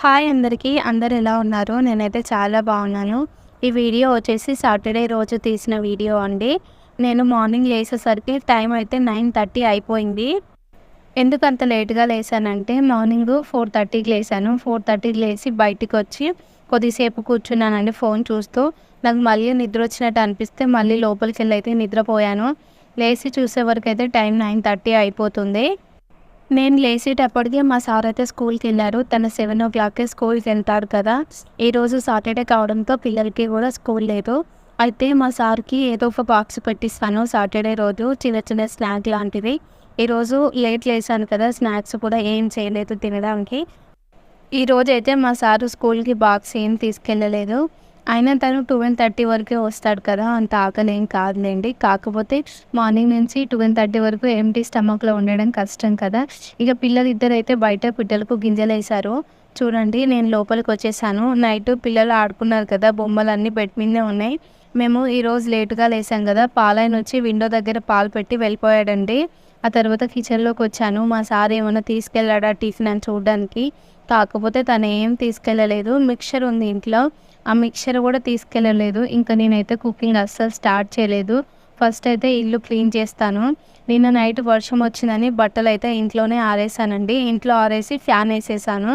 Hi అందరికీ. అందరు ఎలా ఉన్నారు? నేనైతే చాలా బాగున్నాను. ఈ వీడియో వచ్చేసి సాటర్డే రోజు తీసిన వీడియో అండి. నేను మార్నింగ్ లేసేసరికి టైం అయితే నైన్ థర్టీ అయిపోయింది. ఎందుకు అంత లేట్గా లేసానంటే మార్నింగ్ ఫోర్ థర్టీకి లేసాను. ఫోర్ థర్టీకి లేచి బయటికి వచ్చి కొద్దిసేపు కూర్చున్నానండి ఫోన్ చూస్తూ. నాకు మళ్ళీ నిద్ర వచ్చినట్టు అనిపిస్తే మళ్ళీ లోపలికి వెళ్ళి అయితే నిద్రపోయాను. లేచి చూసే వరకు అయితే టైం నైన్ థర్టీ అయిపోతుంది. నేను లేచేటప్పటికి మా సార్ అయితే స్కూల్కి వెళ్ళారు. తన సెవెన్ ఓ క్లాక్కి స్కూల్కి వెళ్తాడు కదా. ఈరోజు సాటర్డే కావడంతో పిల్లలకి కూడా స్కూల్ లేదు. అయితే మా సార్కి ఏదో ఒక బాక్స్ పెట్టిస్తాను సాటర్డే రోజు చిన్న చిన్న స్నాక్ లాంటివి. ఈరోజు లేట్ లేసాను కదా స్నాక్స్ కూడా ఏం చేయలేదు తినడానికి. ఈరోజు అయితే మా సారు స్కూల్కి బాక్స్ ఏం తీసుకెళ్ళలేదు. అయినా తను ట్వెల్వ్ థర్టీ వరకే వస్తాడు కదా అంత ఆకలి ఏం కాదులేండి. కాకపోతే మార్నింగ్ నుంచి ట్వెల్వ్ థర్టీ వరకు ఎంటీ స్టమక్లో ఉండడం కష్టం కదా. ఇక పిల్లలు ఇద్దరు అయితే బయట పిట్టలకు గింజలు వేశారు చూడండి నేను లోపలికి వచ్చేసాను. నైట్ పిల్లలు ఆడుకున్నారు కదా బొమ్మలు అన్నీ బెడ్ మీదే ఉన్నాయి. మేము ఈరోజు లేటుగా లేసాం కదా పాలైన వచ్చి విండో దగ్గర పాలు పెట్టి వెళ్ళిపోయాడండి. ఆ తర్వాత కిచెన్లోకి వచ్చాను. మా సార్ ఏమైనా తీసుకెళ్ళాడా టిఫిన్ అని చూడడానికి? కాకపోతే తను ఏం తీసుకెళ్ళలేదు. మిక్చర్ ఉంది ఇంట్లో. ఆ మిక్చర్ కూడా తీసుకెళ్ళలేదు. ఇంకా నేనైతే కుకింగ్ అస్సలు స్టార్ట్ చేయలేదు. ఫస్ట్ అయితే ఇల్లు క్లీన్ చేస్తాను. నిన్న నైట్ వర్షం వచ్చిందని బట్టలు అయితే ఇంట్లోనే ఆరేసానండి. ఇంట్లో ఆరేసి ఫ్యాన్ వేసేసాను.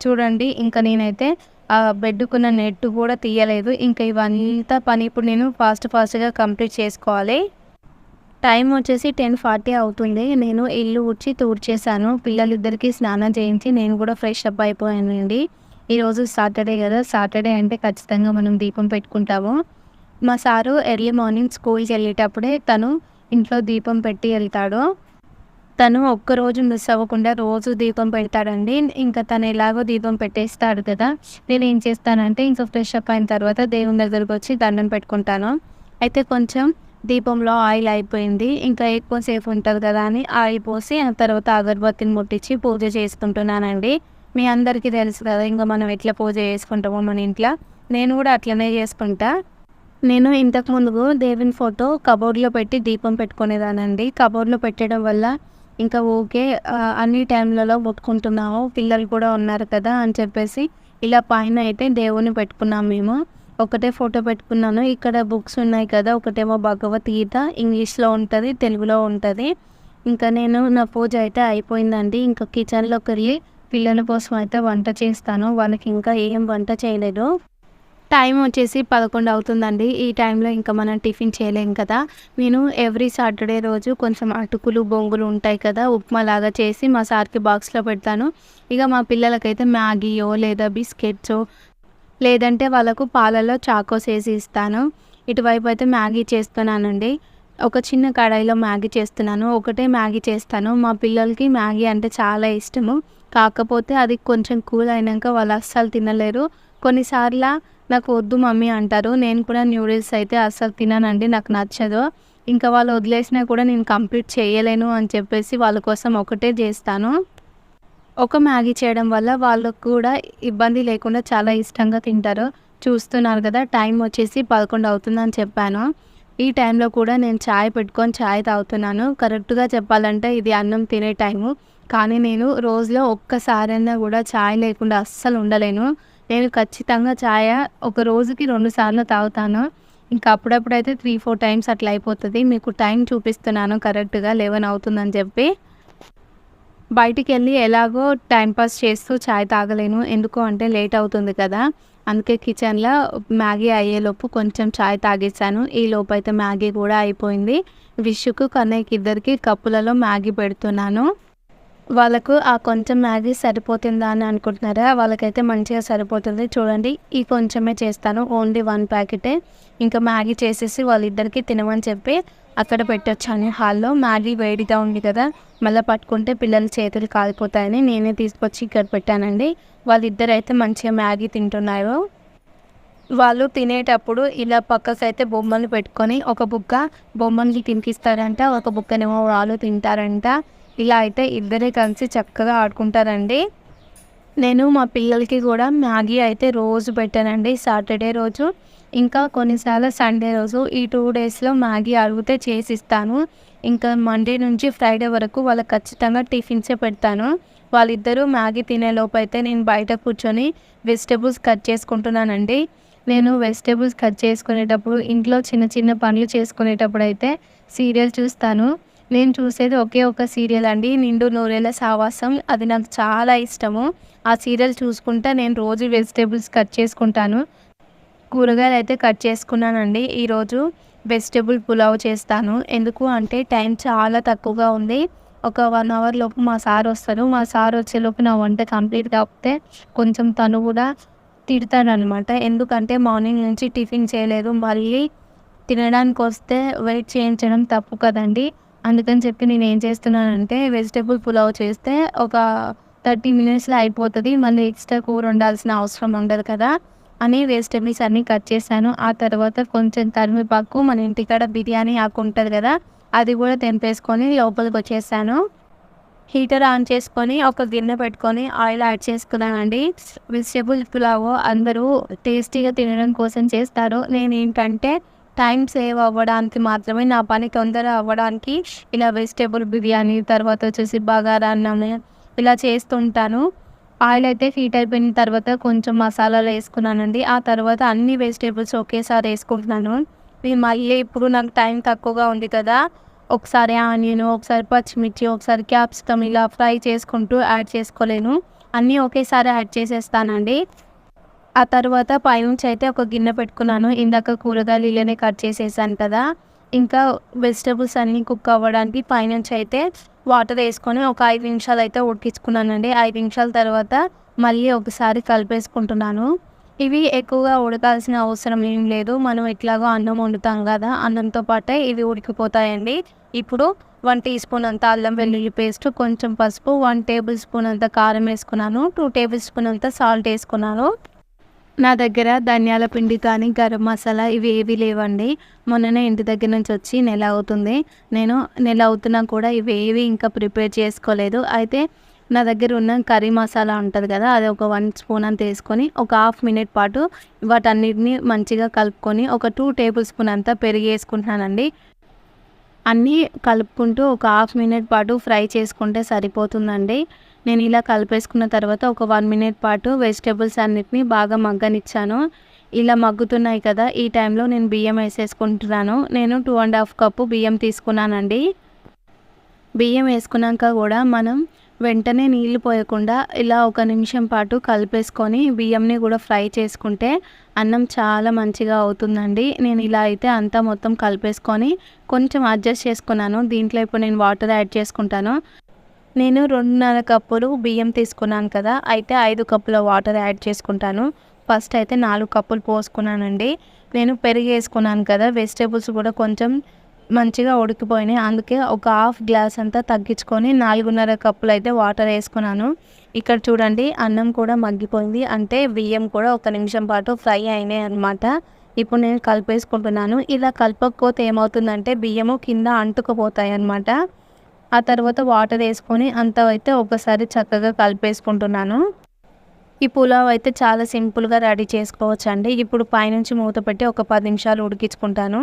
చూడండి ఇంకా నేనైతే ఆ బెడ్కున్న నెట్ కూడా తీయలేదు. ఇంకా ఇవంతా పని ఇప్పుడు నేను ఫాస్ట్ ఫాస్ట్గా కంప్లీట్ చేసుకోవాలి. టైం వచ్చేసి టెన్ ఫార్టీ అవుతుంది. నేను ఇల్లు ఉడ్చి తూడ్చేసాను పిల్లలిద్దరికి స్నానం చేయించి నేను కూడా ఫ్రెష్ అప్ అయిపోయానండి. ఈరోజు సాటర్డే కదా. సాటర్డే అంటే ఖచ్చితంగా మనం దీపం పెట్టుకుంటాము. మా సారు ఎర్లీ మార్నింగ్ స్కూల్కి వెళ్ళేటప్పుడే తను ఇంట్లో దీపం పెట్టి వెళ్తాడు. తను ఒక్కరోజు మిస్ అవ్వకుండా రోజు దీపం పెడతాడండి. ఇంకా తను ఎలాగో దీపం పెట్టేస్తాడు కదా. నేను ఏం చేస్తానంటే ఇంకా ఫ్రెష్ అప్ అయిన తర్వాత దేవుని దగ్గరకు వచ్చి దండం పెట్టుకుంటాను. అయితే కొంచెం దీపంలో ఆయిల్ అయిపోయింది. ఇంకా ఎక్కువ సేఫ్ ఉంటుంది కదా అని ఆయిల్ పోసి ఆ తర్వాత అగరబత్తిని ముట్టించి పూజ చేసుకుంటున్నానండి. మీ అందరికీ తెలుసు కదా ఇంకా మనం ఎట్లా పూజ చేసుకుంటామో మన ఇంట్లో. నేను కూడా అట్లనే చేసుకుంటా. నేను ఇంతకు ముందు దేవుని ఫోటో కబోర్డ్లో పెట్టి దీపం పెట్టుకునేదానండి. కబోర్డ్లో పెట్టడం వల్ల ఇంకా ఓకే అన్ని టైంలలో కొట్టుకుంటున్నాము పిల్లలు కూడా ఉన్నారు కదా అని చెప్పేసి ఇలా పైన అయితే దేవుని పెట్టుకున్నాం మేము. ఒకటే ఫోటో పెట్టుకున్నాను. ఇక్కడ బుక్స్ ఉన్నాయి కదా ఒకటేమో భగవద్గీత ఇంగ్లీష్లో ఉంటుంది తెలుగులో ఉంటుంది. ఇంకా నేను నా పూజ అయితే అయిపోయిందండి. ఇంకా కిచెన్లోకి వెళ్ళి పిల్లల కోసం అయితే వంట చేస్తాను. వాళ్ళకి ఇంకా ఏం వంట చేయలేదు. టైం వచ్చేసి పదకొండు అవుతుందండి. ఈ టైంలో ఇంకా మనం టిఫిన్ చేయలేం కదా. నేను ఎవ్రీ సాటర్డే రోజు కొంచెం అటుకులు బొంగులు ఉంటాయి కదా ఉప్మా లాగా చేసి మా సార్కి బాక్స్లో పెడతాను. ఇక మా పిల్లలకైతే మ్యాగీయో లేదా బిస్కెట్సో లేదంటే వాళ్ళకు పాలలో చాకోస్ వేసి ఇస్తాను. ఇటువైపు అయితే మ్యాగీ చేస్తున్నానండి. ఒక చిన్న కడాయిలో మ్యాగీ చేస్తున్నాను. ఒకటే మ్యాగీ చేస్తాను. మా పిల్లలకి మ్యాగీ అంటే చాలా ఇష్టము. కాకపోతే అది కొంచెం కూల్ అయినాక వాళ్ళు అస్సలు తినలేరు. కొన్నిసార్లు నాకు వద్దు మమ్మీ అంటారు. నేను కూడా న్యూడిల్స్ అయితే అస్సలు తినానండి. నాకు నచ్చదు. ఇంకా వాళ్ళు వదిలేసినా కూడా నేను కంప్లీట్ చేయలేను అని చెప్పేసి వాళ్ళ కోసం ఒకటే చేస్తాను. ఒక మ్యాగీ చేయడం వల్ల వాళ్ళకు కూడా ఇబ్బంది లేకుండా చాలా ఇష్టంగా తింటారు. చూస్తున్నారు కదా టైం వచ్చేసి పదకొండు అవుతుందని చెప్పాను. ఈ టైంలో కూడా నేను ఛాయ్ పెట్టుకొని ఛాయ్ తాగుతున్నాను. కరెక్ట్గా చెప్పాలంటే ఇది అన్నం తినే టైము. కానీ నేను రోజులో ఒక్కసారైనా కూడా ఛాయ్ లేకుండా అస్సలు ఉండలేను. నేను ఖచ్చితంగా ఛాయ్ ఒక రోజుకి రెండు సార్లు తాగుతాను. ఇంకా అప్పుడప్పుడైతే త్రీ ఫోర్ టైమ్స్ అట్లా అయిపోతుంది. మీకు టైం చూపిస్తున్నాను కరెక్ట్గా లెవెన్ అవుతుందని చెప్పి. బయటికి వెళ్ళి ఎలాగో టైంపాస్ చేస్తూ చాయ్ తాగలేను. ఎందుకు అంటే లేట్ అవుతుంది కదా. అందుకే కిచెన్లో మ్యాగీ అయ్యేలోపు కొంచెం చాయ్ తాగేసాను ఈ లోపు అయితే మ్యాగీ కూడా అయిపోయింది. విషుకు కన్నయ్యకి ఇద్దరికి కప్పులలో మ్యాగీ పెడుతున్నాను. వాళ్ళకు ఆ కొంచెం మ్యాగీ సరిపోతుందా అని అనుకుంటున్నారా? వాళ్ళకైతే మంచిగా సరిపోతుంది. చూడండి ఈ కొంచెమే చేస్తాను. ఓన్లీ వన్ ప్యాకెటే. ఇంకా మ్యాగీ చేసేసి వాళ్ళిద్దరికి తినమని చెప్పి అక్కడ పెట్టొచ్చాను. హాల్లో మ్యాగీ వేడిగా ఉంది కదా మళ్ళీ పట్టుకుంటే పిల్లల చేతులు కాలిపోతాయని నేనే తీసుకొచ్చి ఇక్కడ పెట్టానండి. వాళ్ళిద్దరు అయితే మంచిగా మ్యాగీ తింటున్నారు. వాళ్ళు తినేటప్పుడు ఇలా పక్కకైతే బొమ్మలు పెట్టుకొని ఒక బుక్క బొమ్మల్ని తినిపిస్తారంట ఒక బుక్కనేమో వాళ్ళు తింటారంట. ఇలా అయితే ఇద్దరే కలిసి చక్కగా ఆడుకుంటారండి. నేను మా పిల్లలకి కూడా మ్యాగీ అయితే రోజు పెట్టానండి. సాటర్డే రోజు ఇంకా కొన్నిసార్లు సండే రోజు ఈ టూ డేస్లో మ్యాగీ అడిగితే చేసి ఇస్తాను ఇంకా మండే నుంచి ఫ్రైడే వరకు వాళ్ళకి ఖచ్చితంగా టిఫిన్సే పెడతాను. వాళ్ళిద్దరూ మ్యాగీ తినేలోపు అయితే నేను బయట కూర్చొని వెజిటేబుల్స్ కట్ చేసుకుంటున్నానండి. నేను వెజిటేబుల్స్ కట్ చేసుకునేటప్పుడు ఇంట్లో చిన్న చిన్న పనులు చేసుకునేటప్పుడు అయితే సీరియల్ చూస్తాను. నేను చూసేది ఒకే ఒక సీరియల్ అండి నిండు నూరేల సావాసం. అది నాకు చాలా ఇష్టము. ఆ సీరియల్ చూసుకుంటా నేను రోజు వెజిటేబుల్స్ కట్ చేసుకుంటాను. కూరగాయలు అయితే కట్ చేసుకున్నానండి. ఈరోజు వెజిటేబుల్ పులావ్ చేస్తాను. ఎందుకు అంటే టైం చాలా తక్కువగా ఉంది. ఒక వన్ అవర్ లోపు మా సార్ వస్తారు. మా సార్ వచ్చేలోపు నా వంట కంప్లీట్ కాకపోతే కొంచెం తను కూడా తిడతాడనమాట. ఎందుకంటే మార్నింగ్ నుంచి టిఫిన్ చేయలేదు. మళ్ళీ తినడానికి వస్తే వెయిట్ చేయించడం తప్పు కదండి. అందుకని చెప్పి నేను ఏం చేస్తున్నానంటే వెజిటేబుల్ పులావ్ చేస్తే ఒక థర్టీ మినిట్స్లో అయిపోతుంది. మళ్ళీ ఎక్స్ట్రా కూర వండాల్సిన అవసరం ఉండదు కదా. అని వెజిటేబుల్స్ అన్నీ కట్ చేశాను. ఆ తర్వాత కొంచెం కరివేపాకు మన ఇంటికాడ బిర్యానీ ఆకు ఉంటుంది కదా అది కూడా తెంపేసుకొని లోపలికి వచ్చేసాను. హీటర్ ఆన్ చేసుకొని ఒక గిన్నె పెట్టుకొని ఆయిల్ యాడ్ చేసుకున్నానండి. వెజిటేబుల్ పులావ్ అందరూ టేస్టీగా తినడం కోసం చేస్తారు. నేను ఏంటంటే టైం సేవ్ అవ్వడానికి మాత్రమే నా పని తొందర అవ్వడానికి ఇలా వెజిటేబుల్ బిర్యానీ తర్వాత వచ్చేసి బగారా అన్నం ఇలా చేస్తుంటాను. ఆయిల్ అయితే హీట్ అయిపోయిన తర్వాత కొంచెం మసాలాలు వేసుకున్నానండి. ఆ తర్వాత అన్ని వెజిటేబుల్స్ ఒకేసారి వేసుకుంటున్నాను. ఇవి మళ్ళీ ఇప్పుడు నాకు టైం తక్కువగా ఉంది కదా. ఒకసారి ఆనియన్ ఒకసారి పచ్చిమిర్చి ఒకసారి క్యాప్సికమ్ ఇలా ఫ్రై చేసుకుంటూ యాడ్ చేసుకోలేను. అన్నీ ఒకేసారి యాడ్ చేసేస్తానండి. ఆ తర్వాత పైనుంచి అయితే ఒక గిన్నె పెట్టుకున్నాను. ఇందాక కూరగాయలు ఇలానే కట్ చేసేసాను కదా. ఇంకా వెజిటేబుల్స్ అన్నీ కుక్ అవ్వడానికి పైనుంచి అయితే వాటర్ వేసుకొని ఒక ఐదు నిమిషాలు అయితే ఉడికించుకున్నానండి. ఐదు నిమిషాల తర్వాత మళ్ళీ ఒకసారి కలిపేసుకుంటున్నాను. ఇవి ఎక్కువగా ఉడకాల్సిన అవసరం ఏం లేదు. మనం ఎట్లాగో అన్నం వండుతాం కదా అన్నంతో పాటే ఇవి ఉడికిపోతాయండి. ఇప్పుడు వన్ టీ స్పూన్ అంత అల్లం వెల్లుల్లి పేస్ట్ కొంచెం పసుపు వన్ టేబుల్ స్పూన్ అంత కారం వేసుకున్నాను టూ టేబుల్ స్పూన్ అంత సాల్ట్ వేసుకున్నాను. నా దగ్గర ధనియాల పిండి కానీ గరం మసాలా ఇవి ఏవి లేవండి. మొన్ననే ఇంటి దగ్గర నుంచి వచ్చి నెల అవుతుంది. నేను నెల అవుతున్నా కూడా ఇవి ఏవి ఇంకా ప్రిపేర్ చేసుకోలేదు. అయితే నా దగ్గర ఉన్న కర్రీ మసాలా ఉంటుంది కదా అది ఒక వన్ స్పూన్ అంత వేసుకొని ఒక హాఫ్ మినిట్ పాటు వాటన్నిటిని మంచిగా కలుపుకొని ఒక టూ టేబుల్ స్పూన్ అంతా పెరిగి వేసుకుంటున్నానండి. అన్నీ కలుపుకుంటూ ఒక హాఫ్ మినిట్ పాటు ఫ్రై చేసుకుంటే సరిపోతుందండి. నేను ఇలా కలిపేసుకున్న తర్వాత ఒక వన్ మినిట్ పాటు వెజిటేబుల్స్ అన్నిటిని బాగా మగ్గనిచ్చాను. ఇలా మగ్గుతున్నాయి కదా ఈ టైంలో నేను బియ్యం వేసేసుకుంటున్నాను. నేను టూ అండ్ హాఫ్ కప్పు బియ్యం తీసుకున్నానండి. బియ్యం వేసుకున్నాక కూడా మనం వెంటనే నీళ్ళు పోయకుండా ఇలా ఒక నిమిషం పాటు కలిపేసుకొని బియ్యంని కూడా ఫ్రై చేసుకుంటే అన్నం చాలా మంచిగా అవుతుందండి. నేను ఇలా అయితే అంతా మొత్తం కలిపేసుకొని కొంచెం అడ్జస్ట్ చేసుకున్నాను. దీంట్లో ఇప్పుడు నేను వాటర్ యాడ్ చేసుకుంటాను. నేను రెండున్నర కప్పులు బియ్యం తీసుకున్నాను కదా అయితే ఐదు కప్పుల వాటర్ యాడ్ చేసుకుంటాను. ఫస్ట్ అయితే నాలుగు కప్పులు పోసుకున్నానండి. నేను పెరుగు వేసుకున్నాను కదా వెజిటేబుల్స్ కూడా కొంచెం మంచిగా ఉడికిపోయినాయి. అందుకే ఒక హాఫ్ గ్లాస్ అంతా తగ్గించుకొని నాలుగున్నర కప్పులు అయితే వాటర్ వేసుకున్నాను. ఇక్కడ చూడండి అన్నం కూడా మగ్గిపోయింది. అంటే బియ్యం కూడా ఒక నిమిషం పాటు ఫ్రై అయినాయి అనమాట ఇప్పుడు నేను కలిపేసుకుంటున్నాను. ఇలా కలపకపోతే ఏమవుతుందంటే బియ్యము కింద అంటుకుపోతాయి అనమాట ఆ తర్వాత వాటర్ వేసుకొని అంత అయితే ఒకసారి చక్కగా కలిపేసుకుంటున్నాను. ఈ పులావ్ అయితే చాలా సింపుల్గా రెడీ చేసుకోవచ్చు అండి ఇప్పుడు పైనుంచి మూత పెట్టి ఒక పది నిమిషాలు ఉడికించుకుంటాను.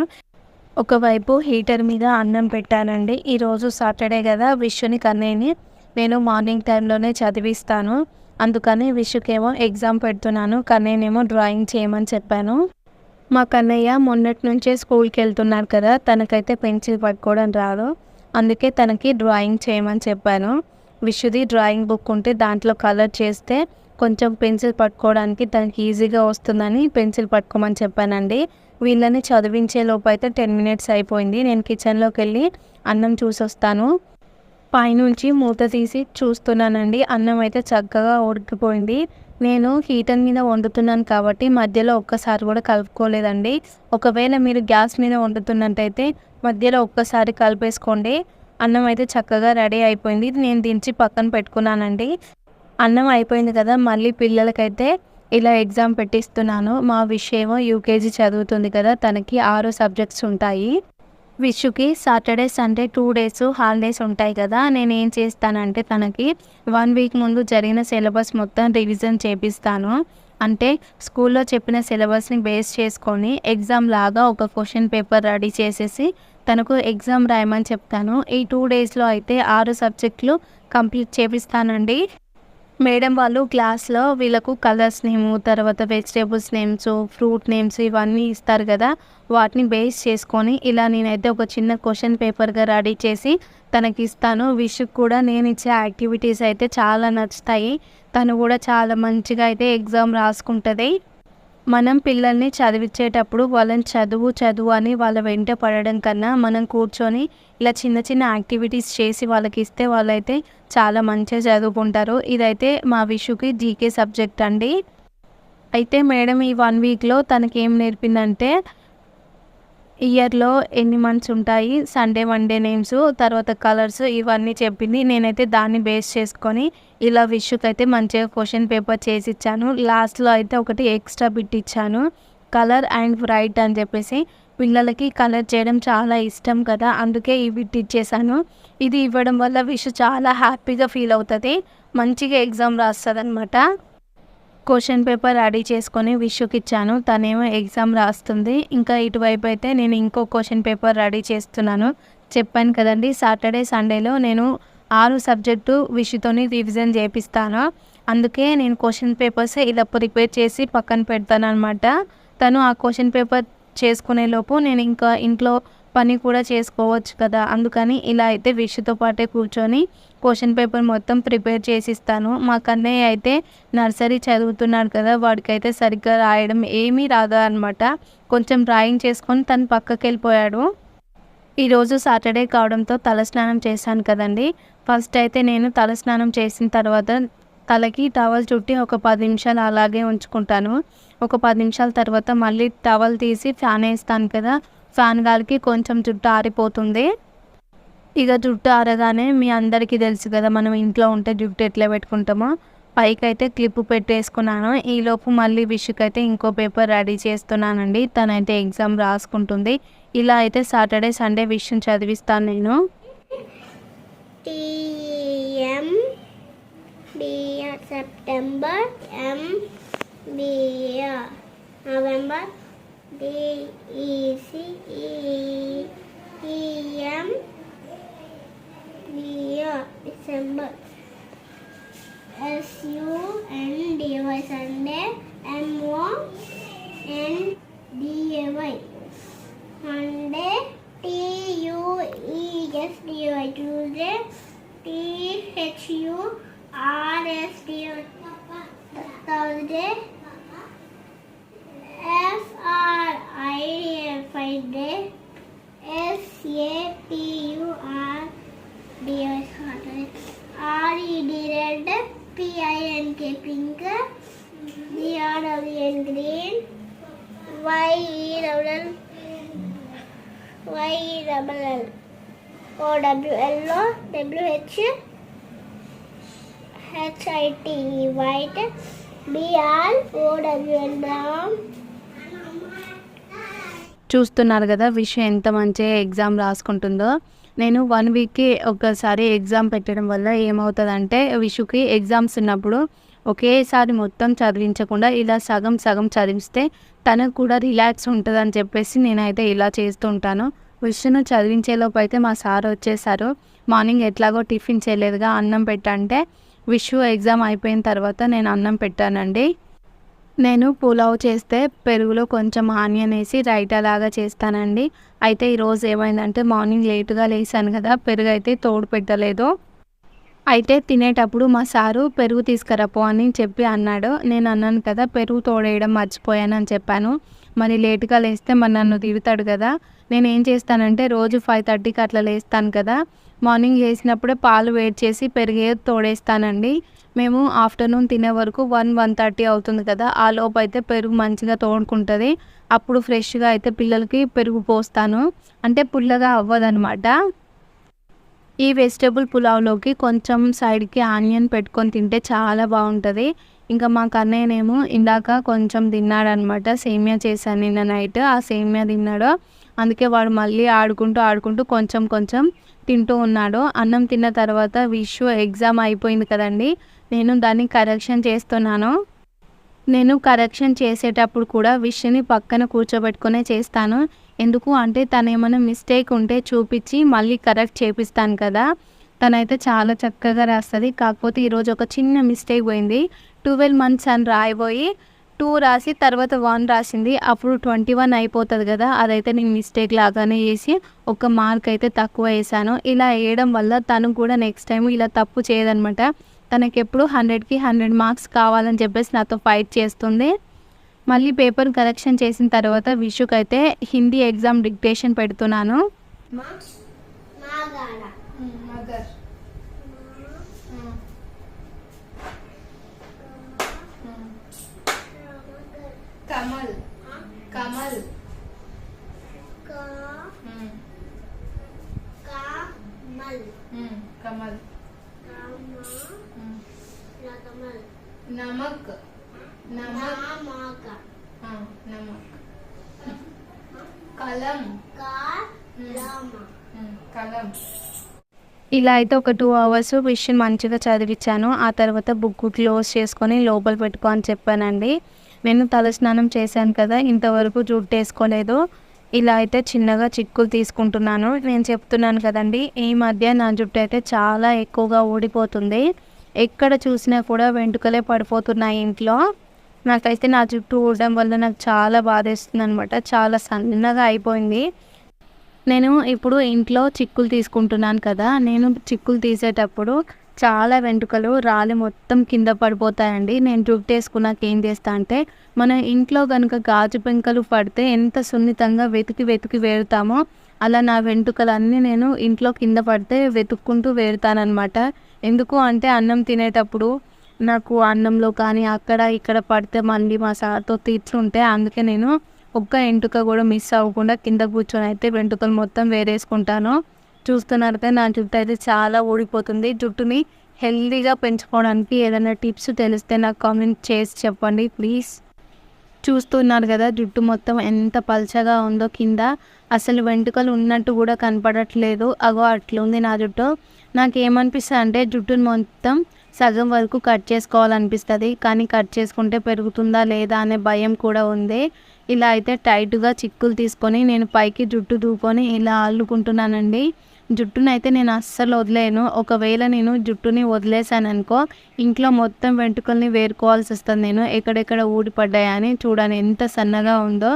ఒకవైపు హీటర్ మీద అన్నం పెట్టానండి. ఈరోజు సాటర్డే కదా విషుని కన్నయ్యని నేను మార్నింగ్ టైంలోనే చదివిస్తాను. అందుకని విషుకేమో ఎగ్జామ్ పెడుతున్నాను కన్నయ్యనేమో డ్రాయింగ్ చేయమని చెప్పాను. మా కన్నయ్య మొన్నటి నుంచే స్కూల్కి వెళ్తున్నారు కదా తనకైతే పెన్సిల్ పట్టుకోవడం రాదు. అందుకే తనకి డ్రాయింగ్ చేయమని చెప్పాను. విషుది డ్రాయింగ్ బుక్ ఉంటే దాంట్లో కలర్ చేస్తే కొంచెం పెన్సిల్ పట్టుకోవడానికి తనకి ఈజీగా వస్తుందని పెన్సిల్ పట్టుకోమని చెప్పానండి. వీళ్ళని చదివించే లోపు అయితే టెన్ మినిట్స్ అయిపోయింది. నేను కిచెన్లోకి వెళ్ళి అన్నం చూసి వస్తాను పైనుంచి మూత తీసి చూస్తున్నానండి. అన్నం అయితే చక్కగా ఉడికిపోయింది. నేను హీటర్ మీద వండుతున్నాను కాబట్టి మధ్యలో ఒక్కసారి కూడా కలుపుకోలేదండి. ఒకవేళ మీరు గ్యాస్ మీద వండుతున్నట్టయితే మధ్యలో ఒక్కసారి కలిపేసుకోండి. అన్నం అయితే చక్కగా రెడీ అయిపోయింది. నేను దించి పక్కన పెట్టుకున్నానండి. అన్నం అయిపోయింది కదా మళ్ళీ పిల్లలకైతే ఇలా ఎగ్జామ్ పెట్టిస్తున్నాను. మా విషయం యూకేజీ చదువుతుంది కదా తనకి ఆరు సబ్జెక్ట్స్ ఉంటాయి. విషుకి Saturday Sunday two days holidays ఉంటాయి కదా నేను ఏం చేస్తానంటే తనకి వన్ వీక్ ముందు జరిగిన సిలబస్ మొత్తం రివిజన్ చేపిస్తాను. అంటే స్కూల్లో చెప్పిన సిలబస్ని బేస్ చేసుకొని ఎగ్జామ్ లాగా ఒక క్వశ్చన్ పేపర్ రెడీ చేసేసి తనకు ఎగ్జామ్ రాయమని చెప్తాను. ఈ టూ డేస్లో అయితే ఆరు సబ్జెక్టులు కంప్లీట్ చేపిస్తానండి. మేడం వాళ్ళు క్లాస్లో వీళ్ళకు కలర్స్ నేము తర్వాత వెజిటేబుల్స్ నేమ్స్ ఫ్రూట్ నేమ్స్ ఇవన్నీ ఇస్తారు కదా. వాటిని బేస్ చేసుకొని ఇలా నేనైతే ఒక చిన్న క్వశ్చన్ పేపర్గా రెడీ చేసి తనకి ఇస్తాను విషుకు కూడా నేను ఇచ్చే యాక్టివిటీస్ అయితే చాలా నచ్చుతాయి. తను కూడా చాలా మంచిగా అయితే ఎగ్జామ్ రాసుకుంటుంది. మనం పిల్లల్ని చదివించేటప్పుడు వాళ్ళని చదువు చదువు అని వాళ్ళ వెంట పడడం కన్నా మనం కూర్చొని ఇలా చిన్న చిన్న యాక్టివిటీస్ చేసి వాళ్ళకి ఇస్తే వాళ్ళైతే చాలా మంచిగా చదువుకుంటారు. ఇదైతే మా విషుకి జీకే సబ్జెక్ట్ అండి. అయితే మేడం ఈ వన్ వీక్లో తనకి ఏం నేర్పిందంటే ఇయర్లో ఎన్ని మంత్స్ ఉంటాయి? సండే వన్డే నేమ్స్ తర్వాత కలర్స్ ఇవన్నీ చెప్పింది. నేనైతే దాన్ని బేస్ చేసుకొని ఇలా విషుకి అయితే మంచిగా క్వశ్చన్ పేపర్ చేసి ఇచ్చాను లాస్ట్లో అయితే ఒకటి ఎక్స్ట్రా బిట్ ఇచ్చాను. కలర్ అండ్ బ్రైట్ అని చెప్పేసి. పిల్లలకి కలర్ చేయడం చాలా ఇష్టం కదా అందుకే ఈ బిట్ ఇచ్చేసాను. ఇది ఇవ్వడం వల్ల విషు చాలా హ్యాపీగా ఫీల్ అవుతుంది. మంచిగా ఎగ్జామ్ రాస్తుంది అనమాట క్వశ్చన్ పేపర్ రెడీ చేసుకొని విషుకి ఇచ్చాను. తనేమో ఎగ్జామ్ రాస్తుంది. ఇంకా ఇటువైపు అయితే నేను ఇంకో క్వశ్చన్ పేపర్ రెడీ చేస్తున్నాను. చెప్పాను కదండి సాటర్డే సండేలో నేను ఆరు సబ్జెక్టు విషుతోని రివిజన్ చేపిస్తాను. అందుకే నేను క్వశ్చన్ పేపర్స్ ఇలా ప్రిపేర్ చేసి పక్కన పెడతాను అనమాట తను ఆ క్వశ్చన్ పేపర్ చేసుకునే లోపు నేను ఇంకా ఇంట్లో పని కూడా చేసుకోవచ్చు కదా. అందుకని ఇలా అయితే విషుతో పాటే కూర్చొని క్వశ్చన్ పేపర్ మొత్తం ప్రిపేర్ చేసిస్తాను. మా కన్నయ్య అయితే నర్సరీ చదువుతున్నాడు కదా వాడికైతే సరిగ్గా రాయడం ఏమీ రాదు అనమాట కొంచెం డ్రాయింగ్ చేసుకొని తను పక్కకి వెళ్ళిపోయాడు ఈరోజు సాటర్డే కావడంతో తలస్నానం చేశాను కదండి. ఫస్ట్ అయితే నేను తలస్నానం చేసిన తర్వాత తలకి టవల్ చుట్టి ఒక పది నిమిషాలు అలాగే ఉంచుకుంటాను. ఒక పది నిమిషాల తర్వాత మళ్ళీ టవల్ తీసి ఫ్యాన్ వేస్తాను కదా ఫ్యాన్ గాలికి కొంచెం జుట్టు ఆరిపోతుంది. ఇక జుట్టు ఆరగానే మీ అందరికీ తెలుసు కదా మనం ఇంట్లో ఉంటే జుట్టు ఎట్లా పెట్టుకుంటామో. పైకి అయితే క్లిప్ పెట్టేసుకున్నాను. ఈలోపు మళ్ళీ విషుకైతే ఇంకో పేపర్ రెడీ చేస్తున్నానండి. తనైతే ఎగ్జామ్ రాసుకుంటుంది. ఇలా అయితే సాటర్డే సండే విషయం చదివిస్తాను నేను. TM B September M B December. S U N D Y Sunday M O N D A Y. Monday T U E S D Y Tuesday T H U R S D Y. Thursday F R I D Friday S A P U R E D red P I N K pink B R W N green Y E double Y E double L O W yellow W H H I T white B R O W L brown చూస్తున్నారు కదా విషయం ఎంత మంచిగా exam రాసుకుంటుందో నేను one వీక్కి ఒకసారి exam పెట్టడం వల్ల ఏమవుతుందంటే విషుకి ఎగ్జామ్స్ ఉన్నప్పుడు ఒకేసారి మొత్తం చదివించకుండా ఇలా సగం సగం చదివిస్తే తనకు కూడా రిలాక్స్ ఉంటుందని చెప్పేసి నేనైతే ఇలా చేస్తూ ఉంటాను. విషును చదివించేలోపు అయితే మా సార్ వచ్చేసారు. మార్నింగ్ ఎట్లాగో టిఫిన్ చేయలేదుగా అన్నం పెట్టంటే విషు ఎగ్జామ్ అయిపోయిన తర్వాత నేను అన్నం పెట్టానండి. నేను పులావ్ చేస్తే పెరుగులో కొంచెం ఆనియన్ వేసి రైతా లాగా చేస్తానండి. అయితే ఈరోజు ఏమైందంటే మార్నింగ్ లేటుగా లేసాను కదా పెరుగు అయితే తోడు పెట్టలేదు. అయితే తినేటప్పుడు మా సారు పెరుగు తీసుకురాపో అని చెప్పి అన్నాడు. నేను అన్నాను కదా పెరుగు తోడేయడం మర్చిపోయాను అని చెప్పాను. మరి లేటుగా లేస్తే మరి నన్ను తిడతాడు కదా. నేను ఏం చేస్తానంటే రోజు ఫైవ్ థర్టీకి అట్లా లేస్తాను కదా. మార్నింగ్ చేసినప్పుడే పాలు వేడి చేసి పెరిగే తోడేస్తానండి. మేము ఆఫ్టర్నూన్ తినే వరకు వన్ వన్ థర్టీ అవుతుంది కదా ఆ లోపు అయితే పెరుగు మంచిగా తోడుకుంటుంది అప్పుడు ఫ్రెష్గా అయితే పిల్లలకి పెరుగు పోస్తాను. అంటే పుల్లగా అవ్వదనమాట ఈ వెజిటేబుల్ పులావ్లోకి కొంచెం సైడ్కి ఆనియన్ పెట్టుకొని తింటే చాలా బాగుంటుంది. ఇంకా మా కన్నయ్యనేమో ఇందాక కొంచెం తిన్నాడనమాట సేమియా చేశాను నిన్న నైట్. ఆ సేమియా తిన్నాడు. అందుకే వాడు మళ్ళీ ఆడుకుంటూ ఆడుకుంటూ కొంచెం కొంచెం తింటూ ఉన్నాడు. అన్నం తిన్న తర్వాత విషు ఎగ్జామ్ అయిపోయింది కదండి. నేను దాన్ని కరెక్షన్ చేస్తున్నాను. నేను కరెక్షన్ చేసేటప్పుడు కూడా విష్ని పక్కన కూర్చోబెట్టుకునే చేస్తాను. ఎందుకు అంటే తను ఏమైనా మిస్టేక్ ఉంటే చూపించి మళ్ళీ కరెక్ట్ చేపిస్తాను కదా. తనైతే చాలా చక్కగా రాస్తుంది. కాకపోతే ఈరోజు ఒక చిన్న మిస్టేక్ పోయింది. ట్వెల్వ్ మంత్స్ అని రాయిపోయి టూ రాసి తర్వాత వన్ రాసింది. అప్పుడు ట్వంటీ వన్ అయిపోతుంది కదా. అదైతే నేను మిస్టేక్ లాగానే చేసి ఒక మార్క్ అయితే తక్కువ వేసాను ఇలా వేయడం వల్ల తను కూడా నెక్స్ట్ టైం ఇలా తప్పు చేయదనమాట తనకి ఎప్పుడు హండ్రెడ్కి హండ్రెడ్ మార్క్స్ కావాలని చెప్పేసి నాతో ఫైట్ చేస్తుంది. మళ్ళీ పేపర్ కరెక్షన్ చేసిన తర్వాత విషుకి అయితే హిందీ ఎగ్జామ్ డిక్టేషన్ పెడుతున్నాను. కమల్. కమల్. ఇలా అయితే ఒక టూ అవర్స్ విషయం మంచిగా చదివించాను ఆ తర్వాత బుక్ క్లోజ్ చేసుకొని లోపల పెట్టుకో అని చెప్పానండి. నేను తలస్నానం చేశాను కదా ఇంతవరకు జుట్టు వేసుకోలేదు. ఇలా అయితే చిన్నగా చిక్కులు తీసుకుంటున్నాను. నేను చెప్తున్నాను కదండి ఈ మధ్య నా జుట్టు అయితే చాలా ఎక్కువగా ఊడిపోతుంది. ఎక్కడ చూసినా కూడా వెంట్రుకలే పడిపోతున్నాయి ఇంట్లో. నాకైతే నా జుట్టు ఊడడం వల్ల నాకు చాలా బాధేస్తుంది అనమాట చాలా సన్నగా అయిపోయింది. నేను ఇప్పుడు ఇంట్లో చిక్కులు తీసుకుంటున్నాను కదా నేను చిక్కులు తీసేటప్పుడు చాలా వెంట్రుకలు రాలి మొత్తం కింద పడిపోతాయండి. నేను జుట్టేసుకున్నాక ఏం చేస్తా అంటే మన ఇంట్లో కనుక గాజు పెంకలు పడితే ఎంత సున్నితంగా వెతికి వెతికి వేరుతామో అలా నా వెంట్రుకలన్నీ నేను ఇంట్లో కింద పడితే వెతుక్కుంటూ వేరుతానమాట ఎందుకు అంటే అన్నం తినేటప్పుడు నాకు అన్నంలో కానీ అక్కడ ఇక్కడ పడితే మళ్ళీ మా సార్తో తీర్చుంటే అందుకే నేను ఒక్క ఎంటుక కూడా మిస్ అవ్వకుండా కింద కూర్చొని అయితే వెంటుకలు మొత్తం వేరేసుకుంటాను. చూస్తున్నారు నా జుట్టు అయితే చాలా ఊడిపోతుంది. జుట్టుని హెల్దీగా పెంచుకోవడానికి ఏదైనా టిప్స్ తెలిస్తే నాకు కామెంట్ చేసి చెప్పండి ప్లీజ్. చూస్తున్నారు కదా జుట్టు మొత్తం ఎంత పల్చగా ఉందో కింద. అసలు వెంట్రుకలు ఉన్నట్టు కూడా కనపడట్లేదు. అగో అట్లుంది నా జుట్టు. నాకు ఏమనిపిస్తుంది అంటే జుట్టుని మొత్తం సగం వరకు కట్ చేసుకోవాలనిపిస్తుంది. కానీ కట్ చేసుకుంటే పెరుగుతుందా లేదా అనే భయం కూడా ఉంది. ఇలా అయితే టైట్గా చిక్కులు తీసుకొని నేను పైకి జుట్టు దూకొని ఇలా అల్లుకుంటున్నానండి. జుట్టునైతే అయితే నేను అస్సలు వదిలేను. ఒకవేళ నేను జుట్టుని వదిలేసాను అనుకో ఇంట్లో మొత్తం వెంట్రుకల్ని వేరుకోవాల్సి వస్తుంది. నేను ఎక్కడెక్కడ ఊడిపడ్డాయని చూడని. ఎంత సన్నగా ఉందో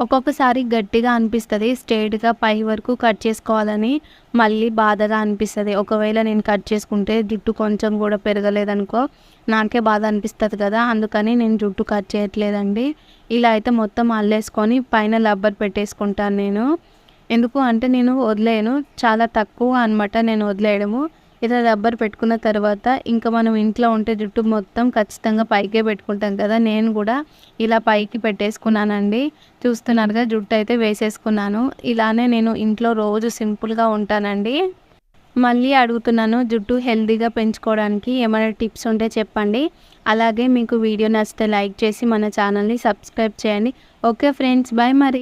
ఒక్కొక్కసారి గట్టిగా అనిపిస్తుంది. స్ట్రైట్గా పై వరకు కట్ చేసుకోవాలని మళ్ళీ బాధగా అనిపిస్తుంది. ఒకవేళ నేను కట్ చేసుకుంటే జుట్టు కొంచెం కూడా పెరగలేదనుకో నాకే బాధ అనిపిస్తుంది కదా అందుకని నేను జుట్టు కట్ చేయట్లేదండి. ఇలా అయితే మొత్తం అల్లేసుకొని పైన రబ్బర్ పెట్టేసుకుంటాను నేను. ఎందుకు అంటే నేను వదిలేను చాలా తక్కువ అనమాట నేను వదిలేయడము. ఇలా రబ్బర్ పెట్టుకున్న తర్వాత ఇంకా మనం ఇంట్లో ఉంటే జుట్టు మొత్తం ఖచ్చితంగా పైకే పెట్టుకుంటాం కదా నేను కూడా ఇలా పైకి పెట్టేసుకున్నానండి. చూస్తున్నారుగా జుట్టు అయితే వేసేసుకున్నాను. ఇలానే నేను ఇంట్లో రోజు సింపుల్గా ఉంటానండి. మళ్ళీ అడుగుతున్నాను జుట్టు హెల్తీగా పెంచుకోవడానికి ఏమైనా టిప్స్ ఉంటే చెప్పండి. అలాగే మీకు వీడియో నచ్చితే లైక్ చేసి మన ఛానల్ని సబ్స్క్రైబ్ చేయండి. ఓకే ఫ్రెండ్స్ బాయ్ మరి.